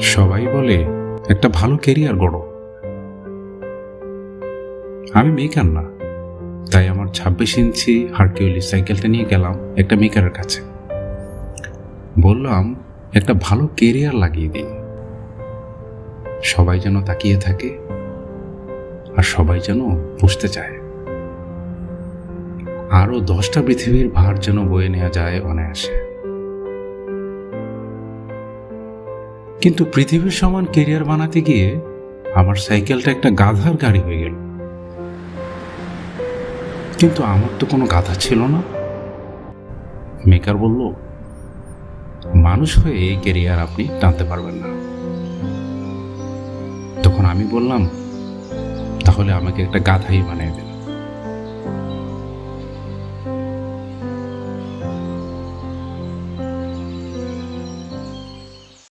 সবাই বলে, একটা ভালো কেরিয়ার গড়ো। আমি মেকার না, তাই আমার ছাব্বিশ ইঞ্চি হারকিউলি সাইকেলটা নিয়ে গেলাম একটা মেকারের কাছে। বললাম, একটা ভালো কেরিয়ার লাগিয়ে দিই। সবাই যেন তাকিয়ে থাকে আর সবাই যেন বুঝতে চায়। আরও দশটা পৃথিবীর ভার যেন বয়ে নেওয়া যায় অনায়াসে। কিন্তু পৃথিবীর সমান কেরিয়ার বানাতে গিয়ে আমার সাইকেলটা একটা গাধার গাড়ি হয়ে গেল। কিন্তু আমার তো কোনো গাধা ছিল না। মেকার বলল, মানুষ হয়ে এই কেরিয়ার আপনি টানতে পারবেন না। তখন আমি বললাম তাহলে আমাকে একটা গাধাই বানিয়ে দেন